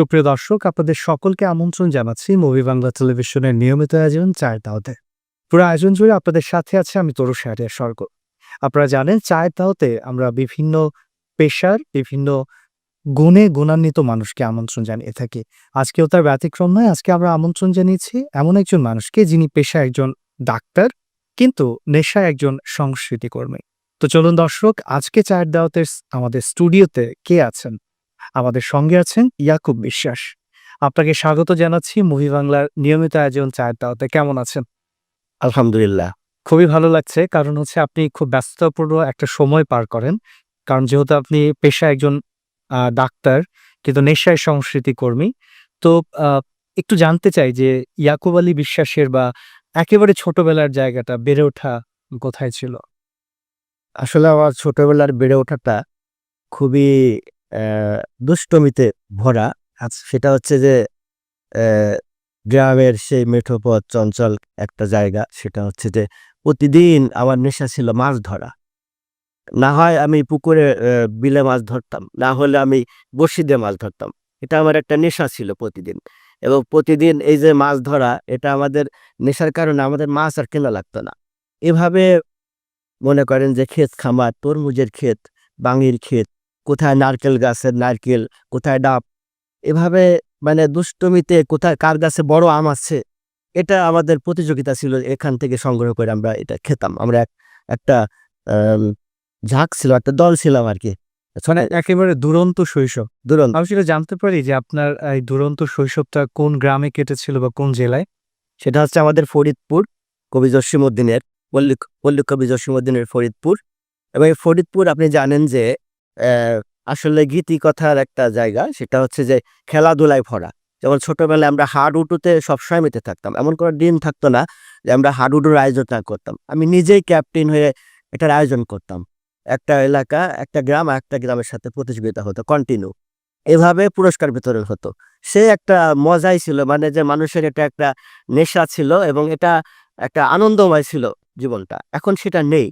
সুপ্রিয় দর্শক, আপনাদের সকলকে আমন্ত্রণ জানাচ্ছি মুভি বাংলা টেলিভিশনের নিয়মিত আয়োজন চায়ের দাওতে। পুরো আয়োজন জুড়ে আপনাদের সাথে আছে আমি তরু শাহরিয়ার স্বর্গ আপনারা জানেন, চায়ের দাওতে আমরা বিভিন্ন পেশার, বিভিন্ন গুণে গুণান্বিত মানুষকে আমন্ত্রণ জানিয়ে থাকি। আজকেও তার ব্যতিক্রম নয়, আজকে আমরা আমন্ত্রণ জানিয়েছি এমন একজন মানুষকে যিনি পেশায় একজন ডাক্তার, কিন্তু নেশায় একজন সংস্কৃতি কর্মী তো চলুন দর্শক, আজকে চায়ের দাওয়াতের আমাদের স্টুডিওতে কে আছেন? আমাদের সঙ্গে আছেন ইয়াকুব বিশ্বাস। আপনাকে স্বাগত জানাচ্ছি মুভি বাংলার নিয়মিত আয়োজন চায়ের দাওয়াতে কেমন আছেন? আলহামদুলিল্লাহ। খুবই ভালো লাগছে। কারণ হচ্ছে আপনি খুব ব্যস্ততাপূর্ণ একটা সময় পার করেন। কারণ যেহেতু আপনি পেশায় একজন ডাক্তার কিন্তু নেশায় সংস্কৃতি কর্মী। তো আহ, একটু জানতে চাই যে ইয়াকুব আলী বিশ্বাসের বা একেবারে ছোটবেলার জায়গাটা বেড়ে ওঠা কোথায় ছিল? আসলে আমার ছোটবেলার বেড়ে ওঠাটা খুবই দুষ্টমিতে ভরা। সেটা হচ্ছে যে গ্রামের সেই মেঠোপথ চঞ্চল একটা জায়গা। সেটা হচ্ছে যে, প্রতিদিন আমার নেশা ছিল মাছ ধরা। না হয় আমি পুকুরে বিলে মাছ ধরতাম, না হলে আমি বড়শি দিয়ে মাছ ধরতাম। এটা আমার একটা নেশা ছিল প্রতিদিন। এবং প্রতিদিন এই যে মাছ ধরা, এটা আমাদের নেশার কারণে আমাদের মাছ আর কেনা লাগতো না। এভাবে মনে করেন যে, ক্ষেত খামার, তরমুজের ক্ষেত, বাঙির ক্ষেত কোথায় নারকেল গাছের নারকেল কোথায় ডাব এভাবে মানে দুষ্টমিতে কোথায় কার গাছে বড় আম আছে এটা আমাদের প্রতিযোগিতা ছিল এখান থেকে সংগ্রহ করে আমরা এটা খেতাম। আমরা একটা ঝাঁক ছিল একটা দল ছিলাম আর কি। মানে একেবারে দুরন্ত শৈশব। দুরন্ত। আমি সেটা জানতে পারি যে আপনার এই দুরন্ত শৈশবটা কোন গ্রামে কেটেছিল বা কোন জেলায়? সেটা হচ্ছে আমাদের ফরিদপুর কবি জসিমুদ্দিনের পল্লিক পল্লিক কবি জসিমুদ্দিনের ফরিদপুর। এবং এই ফরিদপুর আপনি জানেন যে আসলে গীতি কথার একটা জায়গা, সেটা হচ্ছে যে খেলাধুলায় ভরা। যেমন ছোটবেলায় আমরা হাডুডুতে সবসময় মেতে থাকতাম। এমন কোনো দিন থাকতো না যে আমরা হাডুডুর আয়োজন না করতাম। আমি নিজেই ক্যাপ্টেন হয়ে এটার আয়োজন করতাম। একটা এলাকা, একটা গ্রাম একটা গ্রামের সাথে প্রতিযোগিতা হতো কন্টিনিউ এভাবে পুরস্কার বিতরণ হতো। সে একটা মজাই ছিল মানে যে মানুষের এটা একটা নেশা ছিল এবং এটা একটা আনন্দময় ছিল জীবনটা। এখন সেটা নেই।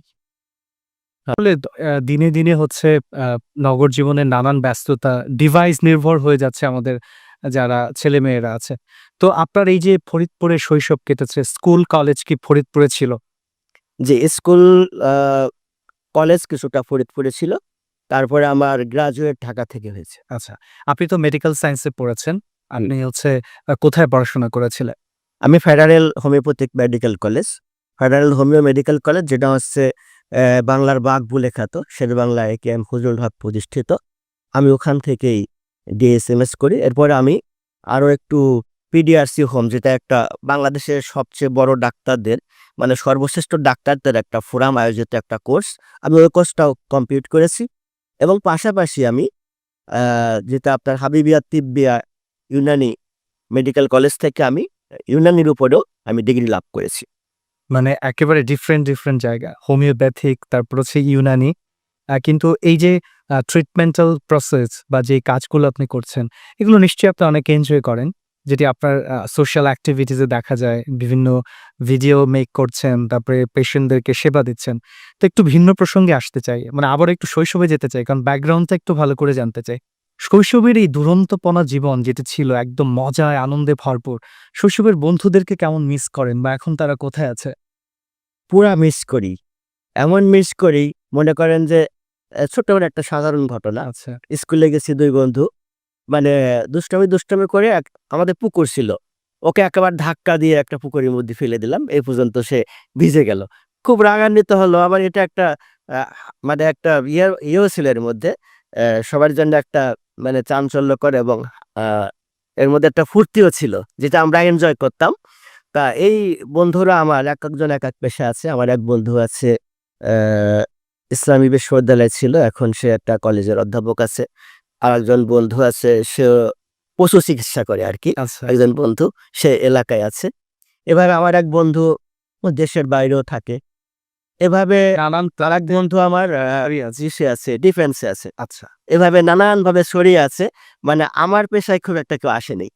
আসলে দিনে দিনে হচ্ছে নগর জীবনের নানান ব্যস্ততা ডিভাইস নির্ভর হয়ে যাচ্ছে আমাদের যারা ছেলে মেয়েরা আছে। তো আপনার এই যে ফরিদপুরে শৈশব কেটেছে স্কুল কলেজ কি ফরিদপুরে ছিল? যে স্কুল কলেজ কিছুটা ফরিদপুরে ছিল। তারপরে আমার গ্রাজুয়েট ঢাকা থেকে হয়েছে। আচ্ছা আপনি তো মেডিকেল সায়েন্সে পড়েছেন। আপনি হচ্ছে কোথায় পড়াশোনা করেছিলেন? আমি federal homeopathic medical college federal homeo medical college যেটা হচ্ছে বাংলার বাঘ বলে খ্যাত শের বাংলায় কে এম ফজলুল হক প্রতিষ্ঠিত। আমি ওখান থেকেই ডিএসএমএস করি। এরপরে আমি আরও একটু পিডিআরসি হোম, যেটা একটা বাংলাদেশের সবচেয়ে বড় ডাক্তারদের মানে সর্বশ্রেষ্ঠ ডাক্তারদের একটা ফোরাম আয়োজিত একটা কোর্স। আমি ওই কোর্সটাও কমপ্লিট করেছি। এবং পাশাপাশি আমি যেটা আপনার হাবিবিয়া তিব্বিয়া ইউনানি মেডিকেল কলেজ থেকে আমি, ইউনানির উপরেও আমি ডিগ্রি লাভ করেছি। মানে একেবারে ডিফারেন্ট ডিফারেন্ট জায়গা। হোমিওপ্যাথিক, তারপর হচ্ছে ইউনানি। কিন্তু এই যে ট্রিটমেন্টাল প্রসেস বা যে কাজগুলো আপনি করছেন, এগুলো নিশ্চয়ই আপনি অনেক এনজয় করেন। যেটি আপনার সোশ্যাল অ্যাক্টিভিটিসে দেখা যায়, বিভিন্ন ভিডিও মেক করছেন, তারপরে পেশেন্টদেরকে সেবা দিচ্ছেন। তো একটু ভিন্ন প্রসঙ্গে আসতে চাই। মানে আবার একটু শৈশবে যেতে চাই, কারণ ব্যাকগ্রাউন্ডটা একটু ভালো করে জানতে চাই। শৈশবের এই দুরন্তপনা জীবন যেটি ছিল একদম মজায় আনন্দে ভরপুর শৈশবের বন্ধুদেরকে কেমন মিস করেন বা এখন তারা কোথায় আছে? পুরা মিস করি। এমন মিস করি মনে করেন যে ছোটবেলা একটা সাধারণ ঘটনা। আচ্ছা। স্কুলে গেছি দুই বন্ধু। মানে দুষ্টামি দুষ্টামি করে এক- আমাদের পুকুর ছিল। ওকে একেবারে ধাক্কা দিয়ে একটা পুকুরের মধ্যে ফেলে দিলাম। এই পর্যন্ত সে ভিজে গেল। খুব রাগান্বিত হলো। আবার এটা একটা মানে একটা ইয়ে ইয়েও ছিল এর মধ্যে। সবার জন্য একটা মানে চাঞ্চল্যকর এবং এর মধ্যে একটা ফুর্তিও ছিল যেটা আমরা এনজয় করতাম। তা এই বন্ধুরা আমার এক একজন এক এক পেশা আছে। আমার এক বন্ধু আছে ইসলামী বিশ্ববিদ্যালয় ছিল এখন সে একটা কলেজের অধ্যাপক আছে। আর একজন বন্ধু আছে সে পশু চিকিৎসা করে আর কি আচ্ছা। একজন বন্ধু সে এলাকায় আছে। এভাবে আমার এক বন্ধু দেশের বাইরেও থাকে। এভাবে নানান এক বন্ধু আমার তারই আছে। ডিফেন্সে আছে আচ্ছা। এভাবে নানান ভাবে ছড়িয়ে আছে মানে আমার পেশায় খুব একটা কেউ আসেনি।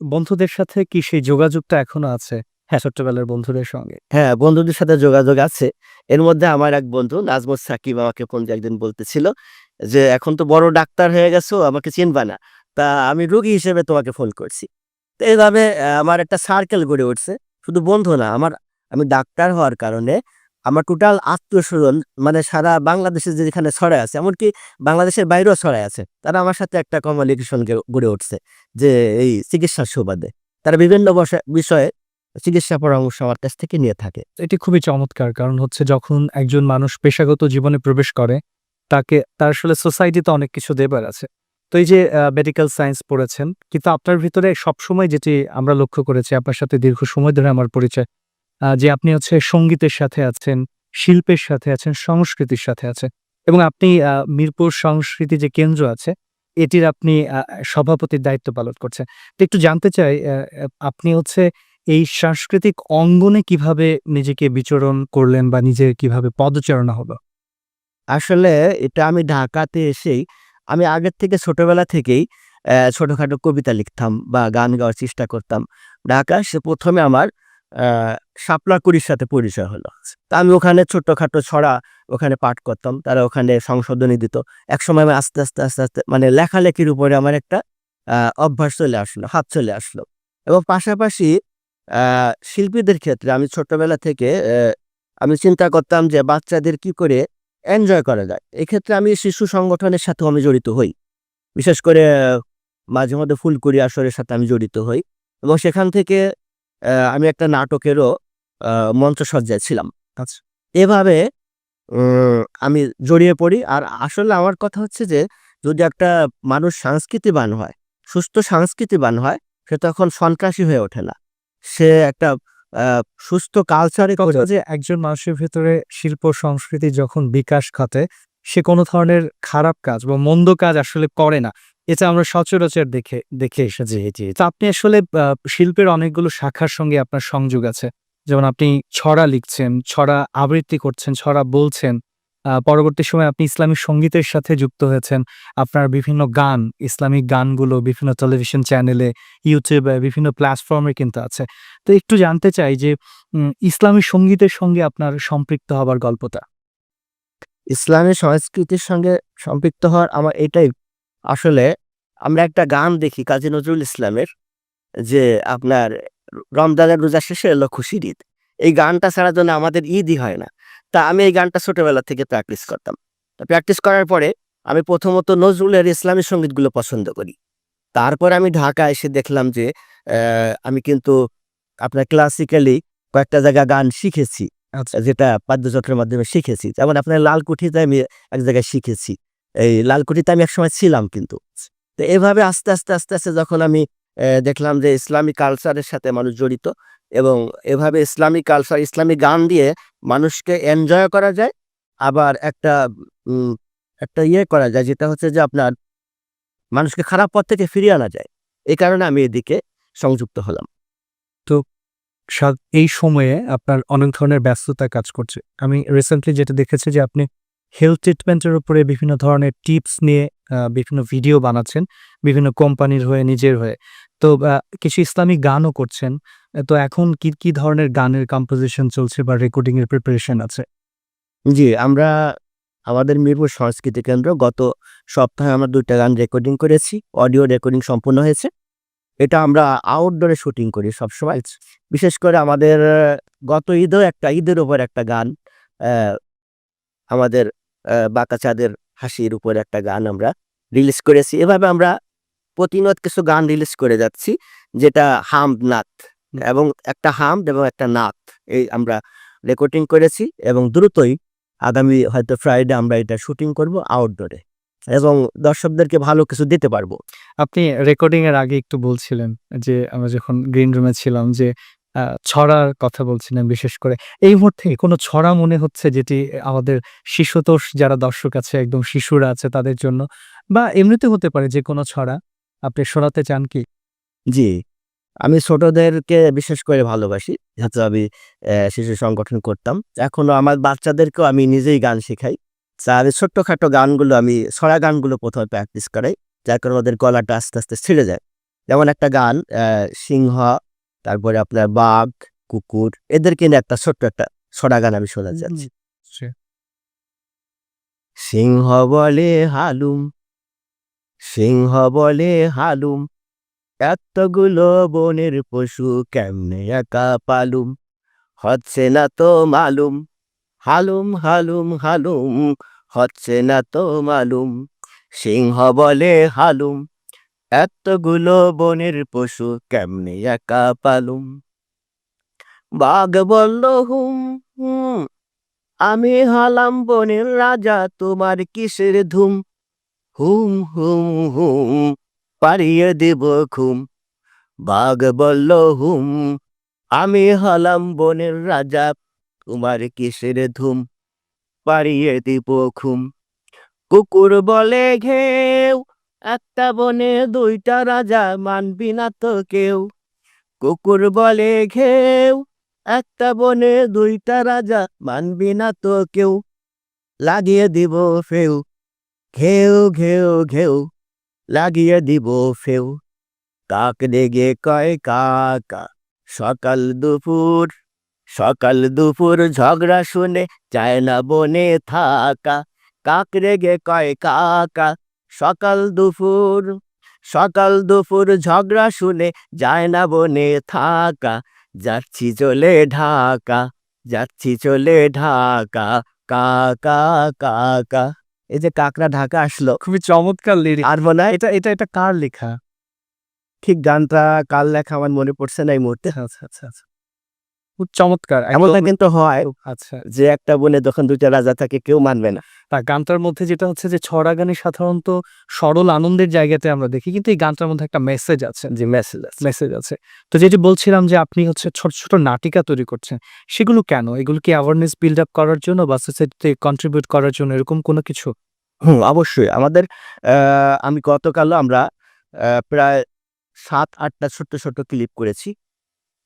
বন্ধুদের সাথে কি সেই যোগাযোগটা এখনও আছে? হ্যাঁ ছোট্টবেলার বন্ধুদের সঙ্গে। হ্যাঁ বন্ধুদের সাথে যোগাযোগ আছে। এর মধ্যে আমার এক বন্ধু নাজমুল সাকিব আমাকে যে একদিন বলতেছিল যে এখন তো বড় ডাক্তার হয়ে গেছো আমাকে চিনবা না। তা আমি রোগী হিসেবে তোমাকে ফোন করছি। তো এইভাবে আমার একটা সার্কেল গড়ে উঠছে। শুধু বন্ধু না আমার আমি ডাক্তার হওয়ার কারণে আমার টোটাল আত্মীয় স্বজন মানে সারা বাংলাদেশে যেখানে ছড়ায় আছে, এমনকি বাংলাদেশের বাইরেও ছড়ায় আছে, তারা আমার সাথে একটা কমিউনিকেশন গড়ে উঠছে, যে এই চিকিৎসার সুবাদে। তারা বিভিন্ন বিষয়ে চিকিৎসা পরামর্শ আমার কাছ থেকে নিয়ে থাকে। এটি খুবই চমৎকার, কারণ হচ্ছে যখন একজন মানুষ পেশাগত জীবনে প্রবেশ করে, তাকে, তার আসলে সোসাইটিতে অনেক কিছু দেবার আছে। তো এই যে মেডিকেল সায়েন্স পড়েছেন, কিন্তু আপনার ভিতরে সবসময় যেটি আমরা লক্ষ্য করেছি, আপনার সাথে দীর্ঘ সময় ধরে আমার পরিচয় যে আপনি হচ্ছে সঙ্গীতের সাথে আছেন, শিল্পের সাথে আছেন, সংস্কৃতির সাথে আছেন এবং আপনি মিরপুর সংস্কৃতি যে কেন্দ্র আছে, এটির আপনি সভাপতির দায়িত্ব পালন করছেন। তো একটু জানতে চাই আপনি হচ্ছে এই সাংস্কৃতিক অঙ্গনে কীভাবে নিজেকে বিচরণ করলেন বা নিজে কীভাবে পদচারণা হলো? আসলে এটা আমি ঢাকাতে এসেই, আমি আগের থেকে ছোটবেলা থেকেই ছোটখাটো কবিতা লিখতাম বা গান গাওয়ার চেষ্টা করতাম। ঢাকা সে প্রথমে আমার আহ, শাপলা কুড়ির সাথে পরিচয় হলো। তা আমি ওখানে ছোটখাটো ছড়া ওখানে পাঠ করতাম তারা ওখানে সংশোধনী দিত। একসময় আমি আস্তে আস্তে আস্তে আস্তে মানে লেখালেখির উপরে আমার একটা অভ্যাস চলে আসলো হাত চলে আসলো। এবং পাশাপাশি শিল্পীদের ক্ষেত্রে আমি ছোটবেলা থেকে আমি চিন্তা করতাম যে বাচ্চাদের কি করে এনজয় করা যায়। এক্ষেত্রে আমি শিশু সংগঠনের সাথেও আমি জড়িত হই। বিশেষ করে মাঝে মধ্যে ফুলকুড়ি আসরের সাথে আমি জড়িত হই। এবং সেখান থেকে আমি একটা নাটকেরও মঞ্চসজ্জায় ছিলাম। আচ্ছা। এভাবে আমি জড়িয়ে পড়ি। আর আসলে আমার কথা হচ্ছে যে যদি একটা মানুষ সংস্কৃতিবান হয় সুস্থ সংস্কৃতিবান হয় সে তখন সন্ত্রাসী হয়ে ওঠে না। সে একটা সুস্থ কালচারে যে একজন মানুষের ভেতরে শিল্প সংস্কৃতি যখন বিকাশ ঘটে সে কোনো ধরনের খারাপ কাজ বা মন্দ কাজ আসলে করে না। এটা আমরা সচরাচর দেখে দেখে এসেছি আপনি আসলে শিল্পের অনেকগুলো শাখার সঙ্গে আপনার সংযোগ আছে। যেমন আপনি ছড়া লিখছেন, ছড়া আবৃত্তি করছেন, ছড়া বলছেন পরবর্তী সময় আপনি ইসলামিক সঙ্গীতের সাথে যুক্ত হয়েছেন, আপনার বিভিন্ন গান, ইসলামিক গানগুলো বিভিন্ন টেলিভিশন চ্যানেলে ইউটিউবে বিভিন্ন প্ল্যাটফর্মে কিন্তু আছে। তো একটু জানতে চাই যে ইসলামী সঙ্গীতের সঙ্গে আপনার সম্পৃক্ত হবার গল্পটা? ইসলামী সংস্কৃতির সঙ্গে সম্পৃক্ত হওয়ার আমার এটাই, আসলে আমরা একটা গান দেখি, কাজী নজরুল ইসলামের, যে আপনার রমজানের রোজা শেষে এলো খুশির ঈদ এই গানটা ছাড়া জন্য আমাদের ঈদই হয় না। তা আমি এই গানটা ছোটবেলা থেকে প্র্যাকটিস করতাম। তা প্র্যাকটিস করার পরে আমি প্রথমত নজরুলের ইসলামী সঙ্গীতগুলো পছন্দ করি। তারপর আমি ঢাকা এসে দেখলাম যে আমি কিন্তু আপনার ক্লাসিক্যালি কয়েকটা জায়গা গান শিখেছি। আচ্ছা। যেটা বাদ্যযন্ত্রের মাধ্যমে শিখেছি। যেমন আপনার লালকুঠিতে আমি এক জায়গায় শিখেছি। এই লালকুঠিতে আমি একসময় ছিলাম কিন্তু। তো এভাবে আস্তে আস্তে আস্তে আস্তে যখন আমি দেখলাম যে ইসলামিক কালচারের সাথে মানুষ জড়িত এবং এভাবে ইসলামিক কালচার ইসলামিক গান দিয়ে মানুষকে এনজয় করা যায়, আবার একটা একটা ইয়ে করা যায় যেটা হচ্ছে যে আপনার মানুষকে খারাপ পথ থেকে ফিরিয়ে আনা যায়। এই কারণে আমি এদিকে সংযুক্ত হলাম। সা- এই সময়ে আপনার অনেক ধরনের ব্যস্ততা কাজ করছে। আমি রিসেন্টলি যেটা দেখেছি যে আপনি হেলথ ট্রিটমেন্টের উপরে বিভিন্ন ধরনের টিপস নিয়ে বিভিন্ন ভিডিও বানাচ্ছেন, বিভিন্ন কোম্পানির হয়ে, নিজের হয়ে। তো কিছু ইসলামিক গানও করছেন। তো এখন কি কি ধরনের গানের কম্পোজিশন চলছে বা রেকর্ডিং এর প্রিপারেশন আছে? জি, আমরা, আমাদের মিরপুর সংস্কৃতি কেন্দ্র গত সপ্তাহে আমরা দুইটা গান রেকর্ডিং করেছি। অডিও রেকর্ডিং সম্পূর্ণ হয়েছে। এটা আমরা আউটডোরে শুটিং করি সবসময়। বিশেষ করে আমাদের, গত ঈদেও একটা, ঈদের উপর একটা গান আমাদের বাঁকা চাঁদের হাসির উপর একটা গান আমরা রিলিজ করেছি। এভাবে আমরা প্রতিনিয়ত কিছু গান রিলিজ করে যাচ্ছি যেটা হাম নাথ এবং একটা হাম এবং একটা নাথ এই আমরা রেকর্ডিং করেছি এবং দ্রুতই আগামী হয়তো ফ্রাইডে আমরা এটা শুটিং করব আউটডোরে এবং দর্শকদেরকে ভালো কিছু দিতে পারব। আপনি রেকর্ডিং এর আগে একটু বলছিলেন যে আমরা যখন গ্রিন রুমে ছিলাম যে ছড়ার কথা বলছিলেন বিশেষ করে। এই মুহূর্তে কোনো ছড়া মনে হচ্ছে যেটি আমাদের শিশুতোষ যারা দর্শক আছে, একদম শিশুরা আছে তাদের জন্য? বা এমনিতে হতে পারে যে কোনো ছড়া? আপনি শোনাতে চান কি? জি। আমি ছোটদেরকে বিশেষ করে ভালোবাসি। যেহেতু আমি শিশু সংগঠন করতাম। এখনও আমার বাচ্চাদেরকেও আমি নিজেই গান শেখাই। আমি ছোট্টখাটো গানগুলো, আমি ছড়া গানগুলো প্রথমে প্র্যাকটিস করাই। যার কারণে ওদের গলাটা আস্তে আস্তে ছিঁড়ে যায়। যেমন একটা গান সিংহ তারপরে আপনার বাঘ কুকুর এদেরকে নিয়ে একটা ছোট্ট একটা ছড়া গান আমি শোনা যাচ্ছি। সিংহ বলে হালুম সিংহ বলে হালুম এতগুলো বনের পশু কেমনে একা পালুম? হচ্ছে না তো মালুম হালুম হালুম হালুম হচ্ছে না তো মালুম। সিংহ বলে হালুম এতগুলো বনের পশু কেমনে একা পালুম? বাঘ বলল, হুম আমি হলাম বনের রাজা, তোমার কিসের ধুম? হুম হুম হুম পারিয়ে দেব ঘুম। বাঘ বলল, হুম, আমি হলাম বনের রাজা, তোমার কিসের ধুম? পারিয়ে দিব খুম কুকুর বলে ঘেউ একটা বনে দুইটা রাজা মানবি না তো কেউ। কুকুর বলে ঘেউ, একটা বনে দুইটা রাজা মানবি না তো কেউ। লাগিয়ে দিব ফেউ, ঘেউ ঘেউ ঘেউ, লাগিয়ে দিব ফেউ। কাক দেগে কয়, কাকা, সকাল দুপুর সকাল দুপুর ঝগড়া শুনে চায় না বনে থাকা। কাক রেগে কয়, কাকা সকাল দুপুর সকাল দুপুর ঝগড়া শুনে যায় না বনে থাকা। যাচ্ছি চলে ঢাকা যাচ্ছি চলে ঢাকা কাকা কাকা এই যে কাকরা ঢাকা আসলো। খুবই চমৎকার লিরিক আর হয় এটা এটা এটা কার লেখা? ঠিক গানটা কাল লেখা আমার মনে পড়ছে না এই মুহূর্তে। আচ্ছা আচ্ছা আচ্ছা। খুব চমৎকার এমনটা কিন্তু হয় আচ্ছা। যে একটা বনে যখন দুইটা রাজা থাকে কেউ মানবে না। তা গানটার মধ্যে যেটা হচ্ছে যে ছড়া গানে সাধারণত সরল আনন্দের জায়গাতে আমরা দেখি কিন্তু এই গানটার মধ্যে একটা মেসেজ আছে। যে মেসেজ আছে। মেসেজ আছে। তো যেটি বলছিলাম যে আপনি হচ্ছে ছোট ছোট নাটিকা তৈরি করছেন সেগুলো কেন? এগুলো কি অ্যাওয়ারনেস বিল্ড আপ করার জন্য বা সোসাইটিতে কন্ট্রিবিউট করার জন্য এরকম কোনো কিছু? হুম অবশ্যই। আমাদের আহ, আমি গতকালও আমরা প্রায় সাত আটটা ছোট্ট ছোট্ট ক্লিপ করেছি।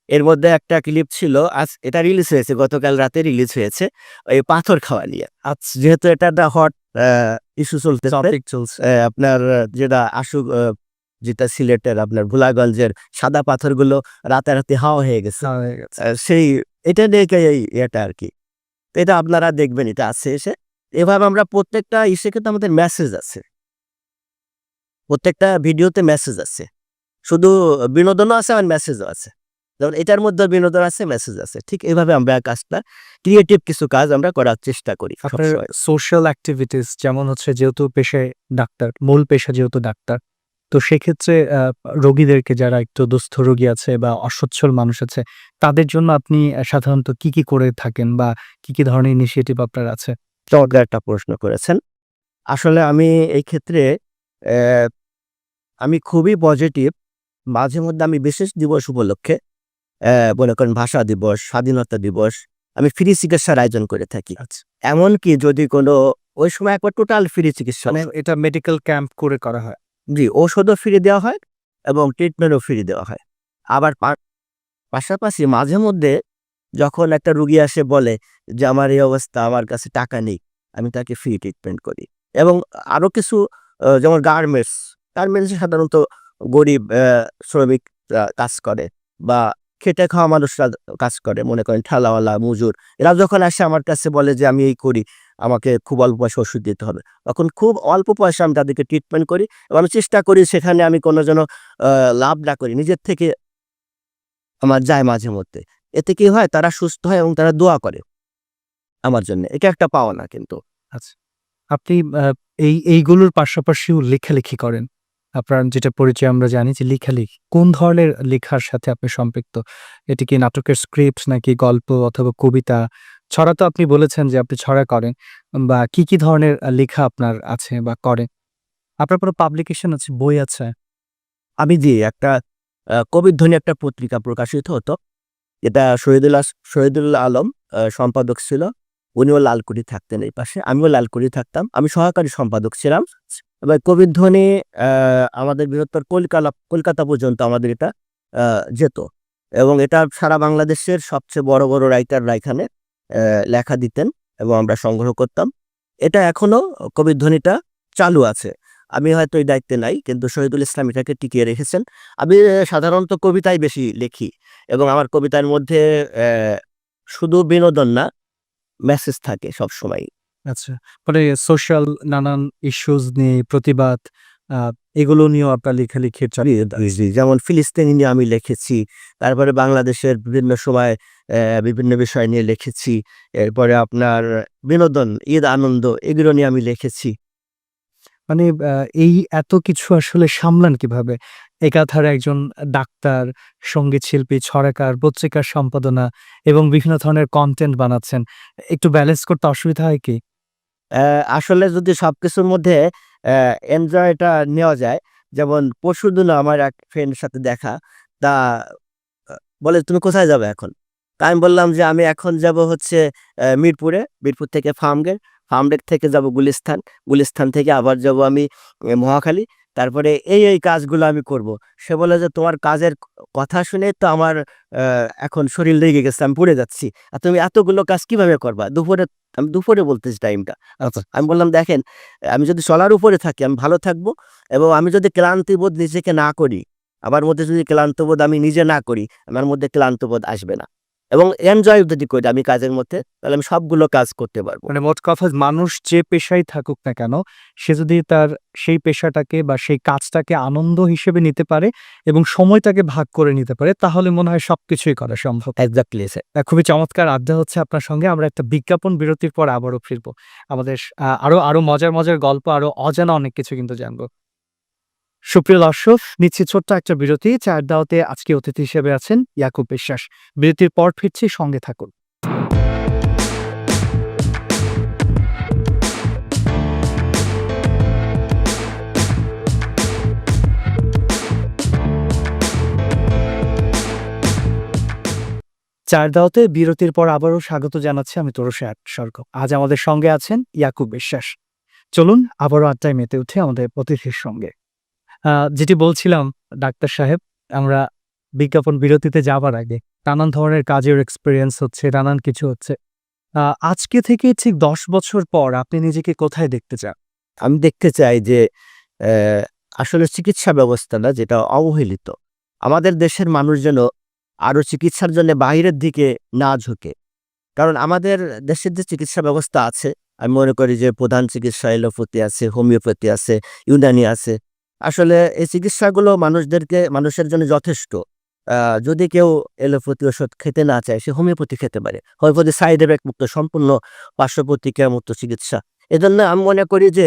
এর মধ্যে একটা ক্লিপ ছিল আজ এটা রিলিজ হয়েছে গতকাল রাতে রিলিজ হয়েছে এই পাথর খাওয়া নিয়ে। আচ্ছা যেহেতু এটা একটা হট ইস্যু চলতে চলছে। আপনার যেটা আহ, যেটা সিলেটের আপনার ভোলাগঞ্জের সাদা পাথরগুলো রাতারাতি হাওয়া হয়ে গেছে। সেই এটা দেখে এই এটা আর কি। এটা আপনারা দেখবেন এটা আছে এসে। এভাবে আমরা প্রত্যেকটা ইসে কিন্তু আমাদের মেসেজ আছে। প্রত্যেকটা ভিডিওতে মেসেজ আছে। শুধু বিনোদনও আছে আর মেসেজও আছে। যেমন এটার মধ্যে বিনোদন আছে মেসেজ আছে। ঠিক এভাবে আমরা কাজটা ক্রিয়েটিভ কিছু কাজ আমরা করার চেষ্টা করি সোশ্যাল অ্যাক্টিভিটিস যেমন হচ্ছে যেহেতু পেশায় ডাক্তার মূল পেশা যেহেতু ডাক্তার তো সেক্ষেত্রে রোগীদেরকে যারা একটু দুস্থ রোগী আছে বা অসচ্ছল মানুষ আছে তাদের জন্য আপনি সাধারণত কি কি করে থাকেন বা কি কি ধরনের ইনিশিয়েটিভ আপনার আছে? চমৎকার একটা প্রশ্ন করেছেন। আসলে আমি এই ক্ষেত্রে আমি খুবই পজিটিভ মাঝে মধ্যে আমি বিশেষ দিবস উপলক্ষে মনে করেন ভাষা দিবস স্বাধীনতা দিবস আমি ফ্রি চিকিৎসার আয়োজন করে থাকি। আচ্ছা। এমনকি যদি কোনো ওই সময় একবার টোটাল ফ্রি চিকিৎসা মানে এটা মেডিকেল ক্যাম্প করে করা হয়? জি ঔষধও ফ্রি দেওয়া হয় এবং ট্রিটমেন্টও ফ্রি দেওয়া হয়। আবার পাশাপাশি মাঝে মধ্যে যখন একটা রুগী আসে বলে যে আমার এই অবস্থা আমার কাছে টাকা নেই আমি তাকে ফ্রি ট্রিটমেন্ট করি। এবং আরও কিছু যেমন গার্মেন্টস গার্মেন্টসে সাধারণত গরিব শ্রমিক কাজ করে বা খেটে খাওয়া মানুষরা কাজ করে। মনে করেন ঠেলাওয়ালা, মজুর। এরা যখন আসে আমার কাছে বলে যে, আমি এই করি, আমাকে খুব অল্প পয়সা ওষুধ দিতে হবে। তখন খুব অল্প পয়সা আমি তাদেরকে ট্রিটমেন্ট করি এবং আমি চেষ্টা করি সেখানে আমি কোনো যেন লাভ না করি। নিজের থেকে আমার যায় মাঝে মধ্যে। এতে কি হয়, তারা সুস্থ হয় এবং তারা দোয়া করে আমার জন্য। এটা একটা পাওনা কিন্তু। আচ্ছা। আপনি এই, এইগুলোর পাশাপাশিও লেখালেখি করেন। আপনার যেটা পরিচয় আমরা জানি যে লেখালেখি কোন ধরনের লেখার সাথে আপনি সম্পৃক্ত? এটি কি নাটকের স্ক্রিপ্ট নাকি গল্প অথবা কবিতা? ছড়া তো আপনি বলেছেন যে আপনি ছড়া করেন বা কি কি ধরনের লেখা আপনার আছে বা করেন? আপনার কোনো পাবলিকেশন আছে বই আছে? আমি যে একটা আহ, কবির ধ্বনি একটা পত্রিকা প্রকাশিত হতো। এটা শহীদুল শহীদুল আলম সম্পাদক ছিল। উনিও লালকুড়ি থাকতেন এই পাশে আমিও লালকুড়ি থাকতাম। আমি সহকারী সম্পাদক ছিলাম। এবার কবির ধ্বনি আমাদের বৃহত্তর কলকাতা কলকাতা পর্যন্ত আমাদের এটা যেত। এবং এটা সারা বাংলাদেশের সবচেয়ে বড় বড় রাইটাররা এখানে লেখা দিতেন এবং আমরা সংগ্রহ করতাম। এটা এখনও কবির ধ্বনিটা চালু আছে। আমি হয়তো এই দায়িত্বে নাই, কিন্তু শহীদুল ইসলাম এটাকে টিকিয়ে রেখেছেন। আমি সাধারণত কবিতাই বেশি লিখি এবং আমার কবিতার মধ্যে শুধু বিনোদন না মেসেজ থাকে সব সময় আচ্ছা মানে সোশ্যাল নানান ইস্যুজ নিয়ে প্রতিবাদ এগুলো নিয়েও আপনার লেখালেখির চালিয়ে জি, জি, যেমন ফিলিস্তিনি নিয়ে আমি লিখেছি তারপরে বাংলাদেশের বিভিন্ন সময় বিভিন্ন বিষয় নিয়ে লিখেছি এরপরে আপনার বিনোদন ঈদ আনন্দ এগুলো নিয়ে আমি লিখেছি। মানে এই এত কিছু আসলে সামলান কীভাবে? একাধারে একজন ডাক্তার সংগীত শিল্পী ছড়াকার পত্রিকার সম্পাদনা এবং বিভিন্ন ধরনের কন্টেন্ট বানাচ্ছেন একটু ব্যালেন্স করতে অসুবিধা হয় কি? আসলে যদি সব কিছুর মধ্যে এনজয়টা নেওয়া যায়, যেমন পরশুদিন আমার এক ফ্রেন্ডের সাথে দেখা, তা, বলে তুমি কোথায় যাবে এখন? তা আমি বললাম যে আমি এখন যাব হচ্ছে মিরপুরে, মিরপুর থেকে ফার্মগেট ফার্মগেট থেকে যাব গুলিস্তান গুলিস্তান থেকে আবার যাব আমি মহাখালী। তারপরে এই এই কাজগুলো আমি করব। সে বলে যে তোমার কাজের কথা শুনে তো আমার এখন শরীর লেগে গেছে, আমি পড়ে যাচ্ছি। আর তুমি এতগুলো কাজ কীভাবে করবা? দুপুরে আমি দুপুরে বলতেছি টাইমটা আচ্ছা আমি বললাম, দেখেন, আমি যদি চলার উপরে থাকি, আমি ভালো থাকব এবং আমি যদি ক্লান্তিবোধ নিজেকে না করি, আমার মধ্যে যদি ক্লান্তবোধ আমি নিজে না করি, আমার মধ্যে ক্লান্তবোধ আসবে না। এবং এনজয় যদি করি আমি কাজের মধ্যে তাহলে আমি সবগুলো কাজ করতে পারব। মানে মোট কথা মানুষ যে পেশায় থাকুক না কেন সে যদি তার সেই পেশাটাকে বা সেই কাজটাকে আনন্দ হিসেবে নিতে পারে এবং সময়টাকে ভাগ করে নিতে পারে তাহলে মনে হয় সবকিছুই করা সম্ভব। এক্স্যাক্টলি আহ, খুবই চমৎকার আড্ডা হচ্ছে আপনার সঙ্গে। আমরা একটা বিজ্ঞাপন বিরতির পর আবারও ফিরবো। আমাদের আরও আরও মজার মজার গল্প আরও অজানা অনেক কিছু কিন্তু জানব। সুপ্রিয় দর্শক, নিচ্ছি ছোট্ট একটা বিরতি। চায়ের দাওতে আজকে অতিথি হিসেবে আছেন ইয়াকুব বিশ্বাস। বিরতির পর ফিরছি, সঙ্গে থাকুন। চার দাওতে বিরতির পর আবারও স্বাগত জানাচ্ছি আমি তোরসে সর্গ আজ আমাদের সঙ্গে আছেন ইয়াকুব বিশ্বাস। চলুন, আবারও আড্ডায় মেতে উঠে আমাদের অতিথির সঙ্গে। যেটি বলছিলাম, ডাক্তার সাহেব, আমরা বিজ্ঞাপন বিরতিতে যাবার আগে, নানান ধরনের কাজের এক্সপিরিয়েন্স হচ্ছে, নানান কিছু হচ্ছে। আজকে থেকে ঠিক দশ বছর পর আপনি নিজেকে কোথায় দেখতে চান? আমি দেখতে চাই যে আসলে চিকিৎসা ব্যবস্থাটা যেটা অবহেলিত। আমাদের দেশের মানুষ যেন আরও চিকিৎসার জন্য বাইরের দিকে না ঝুঁকে। কারণ আমাদের দেশের যে চিকিৎসা ব্যবস্থা আছে, আমি মনে করি যে প্রধান চিকিৎসা এলোপ্যাথি আছে, হোমিওপ্যাথি আছে, ইউনানি আছে আসলে এই চিকিৎসাগুলো মানুষদেরকে, মানুষের জন্য যথেষ্ট। যদি কেউ এলোপ্যাথি ওষুধ খেতে না চায়, সে হোমিওপ্যাথি খেতে পারে। হোমিওপ্যাথি সাইড এফেক্ট মুক্ত, সম্পূর্ণ পার্শ্ব প্রতিক্রিয়া মুক্ত চিকিৎসা। এজন্য আমি মনে করি যে,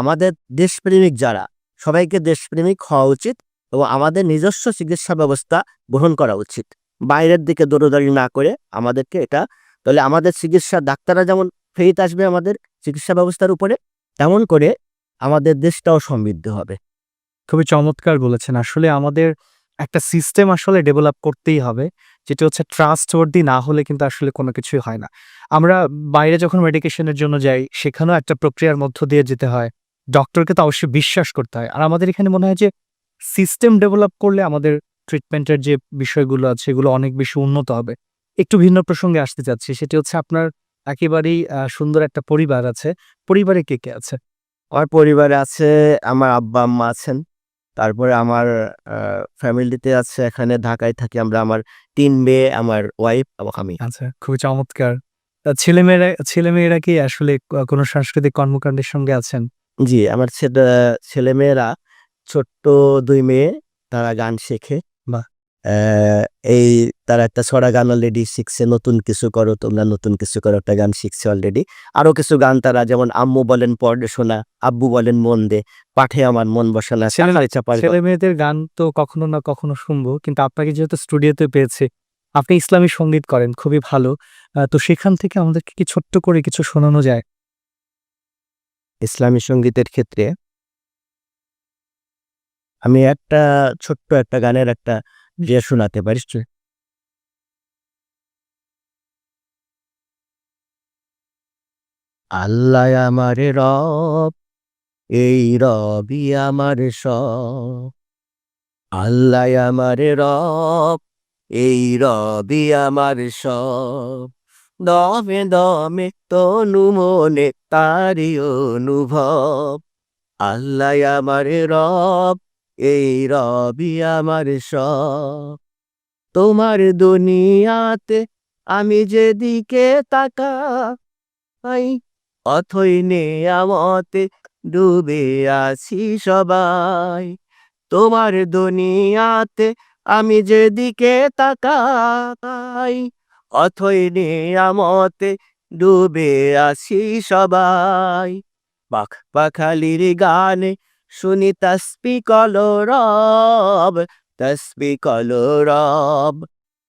আমাদের দেশপ্রেমিক যারা, সবাইকে দেশপ্রেমিক হওয়া উচিত এবং আমাদের নিজস্ব চিকিৎসা ব্যবস্থা গ্রহণ করা উচিত। বাইরের দিকে দৌড়োদারি না করে আমাদেরকে এটা, তাহলে আমাদের চিকিৎসা, ডাক্তাররা যেমন ফেইত আসবে আমাদের চিকিৎসা ব্যবস্থার উপরে, তেমন করে আমাদের দেশটাও সমৃদ্ধ হবে। খুবই চমৎকার বলেছেন। আসলে আমাদের একটা সিস্টেম আসলে ডেভেলপ করতেই হবে, যেটা হচ্ছে ট্রাস্টওয়ার্দি না হলে কিন্তু আসলে কোনো কিছুই হয় না। আমরা বাইরে যখন মেডিকেশনের জন্য যাই, সেখানেও একটা প্রক্রিয়ার মধ্য দিয়ে যেতে হয়। ডক্টরকে তো অবশ্যই বিশ্বাস করতে হয়। আর আমাদের এখানে মনে হয় যে সিস্টেম ডেভেলপ করলে আমাদের ট্রিটমেন্টের যে বিষয়গুলো আছে, সেগুলো অনেক বেশি উন্নত হবে। একটু ভিন্ন প্রসঙ্গে আসতে চাচ্ছি। সেটি হচ্ছে আপনার একেবারেই সুন্দর একটা পরিবার আছে। পরিবারে কে কে আছে? আমার পরিবারে আছে, আমার আব্বা আম্মা আছেন। তারপরে আমার ফ্যামিলিতে আছে এখানে ঢাকায় থাকি আমরা আমার তিন মেয়ে আমার ওয়াইফ এবং আমি। আচ্ছা খুবই চমৎকার। ছেলে ছেলেমেয়েরা ছেলেমেয়েরা কি আসলে কোনো সাংস্কৃতিক কর্মকাণ্ডের সঙ্গে আছেন? জি আমার ছেলে ছেলেমেয়েরা ছোট্ট দুই মেয়ে তারা গান শেখে। এই তারা একটা ছড়া গান অলরেডি শিখছে নতুন কিছু করো তোমরা নতুন কিছু করো একটা গান শিখছে অলরেডি আরও কিছু গান তারা যেমন আম্মু বলেন পড়ে শোনা আব্বু বলেন মন দে পাঠে আমার মন বসানা ছেলে- মেয়েদের গান তো কখনো না কখনো শুনব কিন্তু আপনাকে যেহেতু স্টুডিওতে পেয়েছি আপনি ইসলামী সংগীত করেন খুবই ভালো। তো সেখান থেকে আমাদেরকে কি ছোট্ট করে কিছু শোনানো যায়? ইসলামী সঙ্গীতের ক্ষেত্রে আমি একটা ছোট্ট একটা গানের একটা ইয়ে শোনাতে পারি আল্লাহ আমার রব, এই রবি আমার সব। আল্লাহ আমার রব, এই রবি আমার সব। দমে দমে তনু মনে তারি অনুভব। আল্লাহ আমার রব এই রবি আমার সব। তোমার দুনিয়াতে আমি যেদিকে তাকাই, অথই নেয়ামতে ডুবে আছি সবাই। তোমার দুনিয়াতে আমি যেদিকে তাকাই, অথই নেয়ামতে ডুবে আছি সবাই। পাখ পাখালির গানে শুনি তসবি কলো রব, তসবি কলো রব।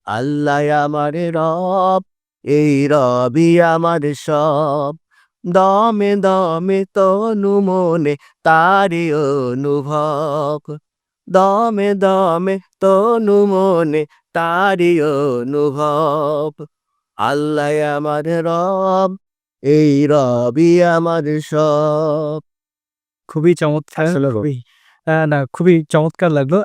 আল্লাহ আমার রব, এই রবি আমার সব। দমে দমে তনু মনে তারি অনুভব। দমে দমে তনু মনে তারি অনুভব। আল্লাহ আমার রব, এই রবি আমার সব। খুবই চমৎকার খুবই না খুবই চমৎকার লাগল।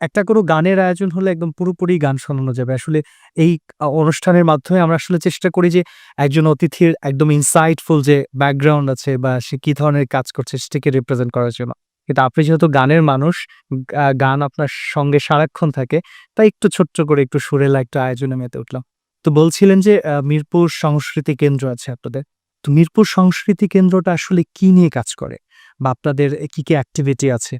একটা কোনো গানের আয়োজন হলে একদম পুরোপুরি গান শোনানো যাবে। আসলে এই অনুষ্ঠানের মাধ্যমে আমরা আসলে চেষ্টা করি যে একজন অতিথির একদম ইনসাইটফুল যে ব্যাকগ্রাউন্ড আছে বা সে কি ধরনের কাজ করছে সেটাকে রিপ্রেজেন্ট করার জন্য। কিন্তু আপনি যেহেতু গানের মানুষ গান আপনার সঙ্গে সারাক্ষণ থাকে তাই একটু ছোট্ট করে একটু সুরেলা একটা আয়োজনে মেতে উঠলাম। তো বলছিলেন যে মিরপুর সংস্কৃতি কেন্দ্র আছে আপনাদের। তো মিরপুর সংস্কৃতি কেন্দ্রটা আসলে কি নিয়ে কাজ করে? বা আপনাদের কি কি অ্যাক্টিভিটি আছে?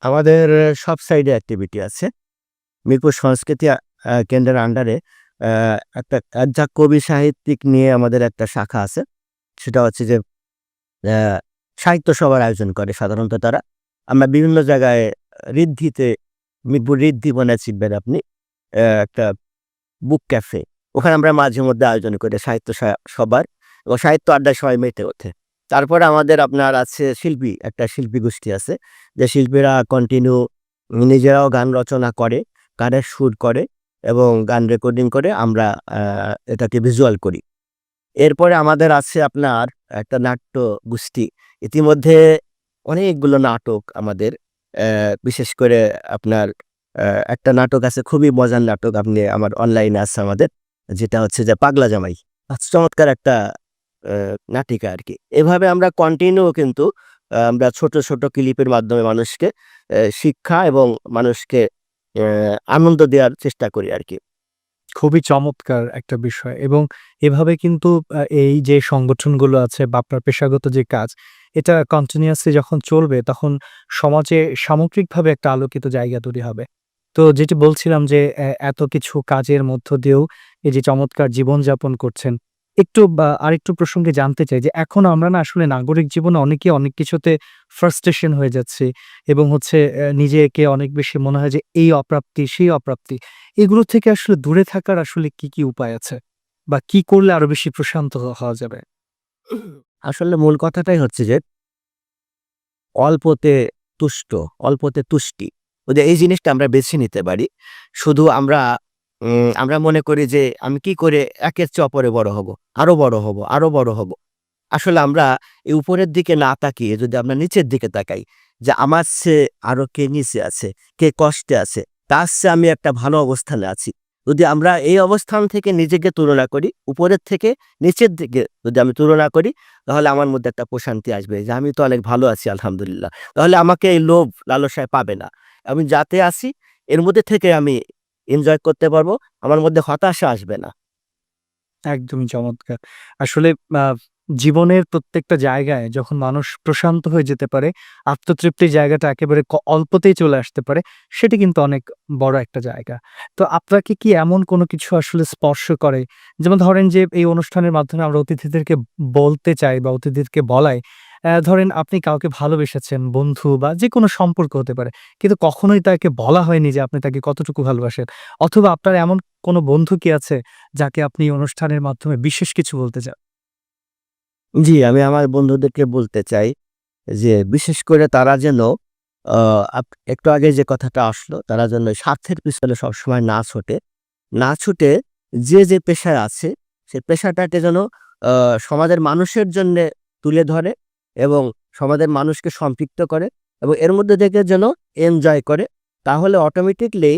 আমাদের সব সাইডে অ্যাক্টিভিটি আছে। মিরপুর সংস্কৃতি কেন্দ্রের আন্ডারে একটা একঝাক কবি সাহিত্যিক নিয়ে আমাদের একটা শাখা আছে। সেটা হচ্ছে যে সাহিত্য সভার আয়োজন করে সাধারণত তারা। আমরা বিভিন্ন জায়গায় ঋদ্ধিতে, মিরপুর ঋদ্ধি বনে চিনবেন আপনি একটা বুক ক্যাফে ওখানে আমরা মাঝে মধ্যে আয়োজন করি সাহিত্য সা- সভার। এবং সাহিত্য আড্ডায় সবাই মেতে ওঠে। তারপরে আমাদের আপনার আছে শিল্পী, একটা শিল্পী গোষ্ঠী আছে। যে শিল্পীরা কন্টিনিউ নিজেরাও গান রচনা করে, গানের সুর করে এবং গান রেকর্ডিং করে আমরা এটাকে ভিজুয়াল করি। এরপরে আমাদের আছে আপনার একটা নাট্য গোষ্ঠী। ইতিমধ্যে অনেকগুলো নাটক আমাদের বিশেষ করে আপনার একটা নাটক আছে খুবই মজার নাটক আপনি আমার অনলাইনে আছে আমাদের, যেটা হচ্ছে যে পাগলা জামাই। চমৎকার একটা নাটিকা আর কি এভাবে আমরা কন্টিনিউ কিন্তু আমরা ছোট ছোট ক্লিপের মাধ্যমে মানুষকে শিক্ষা এবং মানুষকে আনন্দ দেওয়ার চেষ্টা করি আর কি খুবই চমৎকার একটা বিষয় এবং এভাবে কিন্তু এই যে সংগঠনগুলো আছে বা আপনার পেশাগত যে কাজ, এটা কন্টিনিউয়াসলি যখন চলবে তখন সমাজে সামগ্রিকভাবে একটা আলোকিত জায়গা তৈরি হবে। তো যেটি বলছিলাম যে এত কিছু কাজের মধ্য দিয়েও এই যে চমৎকার জীবনযাপন করছেন একটু আরেকটু প্রসঙ্গে জানতে চাই যে এখন আমরা না আসলে নাগরিক জীবনে অনেকে অনেক কিছুতে ফ্রাস্ট্রেশন হয়ে যাচ্ছে এবং হচ্ছে নিজেকে অনেক বেশি মনে হয় যে এই অপ্রাপ্তি, সেই অপ্রাপ্তি। এগুলো থেকে আসলে দূরে থাকার আসলে কি কি উপায় আছে? বা কি করলে আরও বেশি প্রশান্ত হওয়া যাবে? আসলে মূল কথাটাই হচ্ছে যে অল্পতে তুষ্ট, অল্পতে তুষ্টি। এই জিনিসটা আমরা বেছে নিতে পারি। শুধু আমরা আমরা মনে করি যে আমি কি করে একের চেয়ে অপরে বড় হব? আরও বড় হব, আরও বড় হব। আসলে আমরা এই উপরের দিকে না তাকিয়ে যদি আমরা নিচের দিকে তাকাই, যে আমার সে আরও কে নিচে আছে, কে কষ্টে আছে, তার চেয়ে আমি একটা ভালো অবস্থানে আছি। যদি আমরা এই অবস্থান থেকে নিজেকে তুলনা করি, উপরের থেকে নিচের দিকে যদি আমি তুলনা করি, তাহলে আমার মধ্যে একটা প্রশান্তি আসবে যে আমি তো অনেক ভালো আছি, আলহামদুলিল্লাহ। তাহলে আমাকে এই লোভ লালসায় পাবে না। আমি যাতে আছি, এর মধ্যে থেকে আমি এনজয় করতে পারব, আমার মধ্যে হতাশা আসবে না। একদমই চমৎকার। আসলে জীবনের প্রত্যেকটা জায়গায় যখন মানুষ প্রশান্ত হয়ে যেতে পারে, আত্মতৃপ্তির জায়গাটা একেবারে অল্পতেই চলে আসতে পারে, সেটি কিন্তু অনেক বড় একটা জায়গা। তো আপনাকে কি এমন কোনো কিছু আসলে স্পর্শ করে? যেমন ধরেন যে, এই অনুষ্ঠানের মাধ্যমে আমরা অতিথিদেরকে বলতে চাই বা অতিথিদেরকে বলাই ধরেন আপনি কাউকে ভালোবেসেছেন, বন্ধু বা যে কোনো সম্পর্ক হতে পারে। কিন্তু কখনোই তাকে বলা হয়নি যে আপনি তাকে কতটুকু ভালোবাসেন। অথবা আপনার এমন কোনো বন্ধু কি আছে যাকে আপনি অনুষ্ঠানের মাধ্যমে বিশেষ কিছু বলতে চান? জি, আমি আমার বন্ধুদেরকে বলতে চাই যে, বিশেষ করে তারা যেন একটু আগে যে কথাটা আসলো, তারা যেন স্বার্থের পিছনে সবসময় না ছোটে। না ছুটে যে যে পেশায় আছে, সে পেশাটাকে যেন সমাজের মানুষের জন্য তুলে ধরে এবং সমাজের মানুষকে সম্পৃক্ত করে এবং এর মধ্যে থেকে যেন এনজয় করে, তাহলে অটোমেটিকলি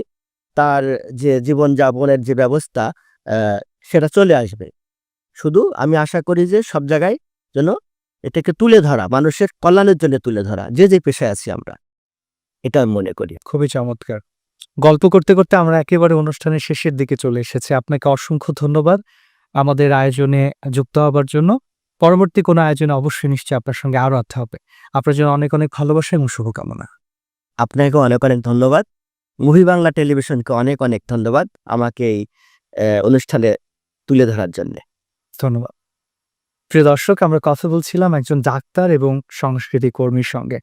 তার যে জীবনযাপনের যে ব্যবস্থা সেটা চলে আসবে। শুধু আমি আশা করি যে সব জায়গায় যেন এটাকে তুলে ধরা, মানুষের কল্যাণের জন্য তুলে ধরা, যে যে পেশায় আছি আমরা। এটা আমি মনে করি। খুবই চমৎকার। গল্প করতে করতে আমরা একেবারে অনুষ্ঠানের শেষের দিকে চলে এসেছি। আপনাকে অসংখ্য ধন্যবাদ আমাদের আয়োজনে যুক্ত হবার জন্য। পরবর্তী কোনো আয়োজনে অবশ্যই নিশ্চয়ই আপনার সঙ্গে আরও আতে হবে। আপনার জন্য অনেক অনেক ভালোবাসা এবং শুভকামনা। আপনাকে অনেক অনেক ধন্যবাদ। মুভি বাংলা টেলিভিশনকে অনেক অনেক ধন্যবাদ আমাকে এই অনুষ্ঠানে তুলে ধরার জন্য। ধন্যবাদ। প্রিয় দর্শক আমরা কথা বলছিলাম একজন ডাক্তার এবং সংস্কৃতি কর্মীর সঙ্গে।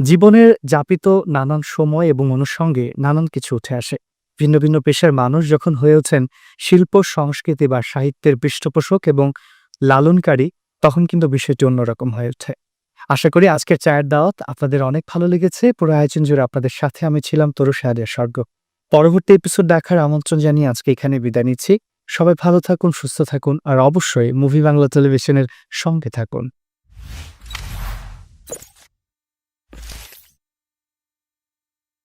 জীবনের যাপিত নানান সময় এবং অনুষঙ্গে নানান কিছু উঠে আসে। ভিন্ন ভিন্ন পেশার মানুষ যখন হয়ে ওঠেন শিল্প সংস্কৃতি বা সাহিত্যের পৃষ্ঠপোষক এবং লালনকারী, তখন কিন্তু বিষয়টি অন্যরকম হয়ে ওঠে। আশা করি আজকের চায়ের দাওয়াত আপনাদের অনেক ভালো লেগেছে। পুরো আয়োজন জুড়ে আপনাদের সাথে আমি ছিলাম তরু সাহাদের স্বর্গ। পরবর্তী এপিসোড দেখার আমন্ত্রণ জানিয়ে আজকে এখানে বিদায় নিচ্ছি। সবাই ভালো থাকুন, সুস্থ থাকুন, আর অবশ্যই মুভি বাংলা টেলিভিশনের সঙ্গে থাকুন।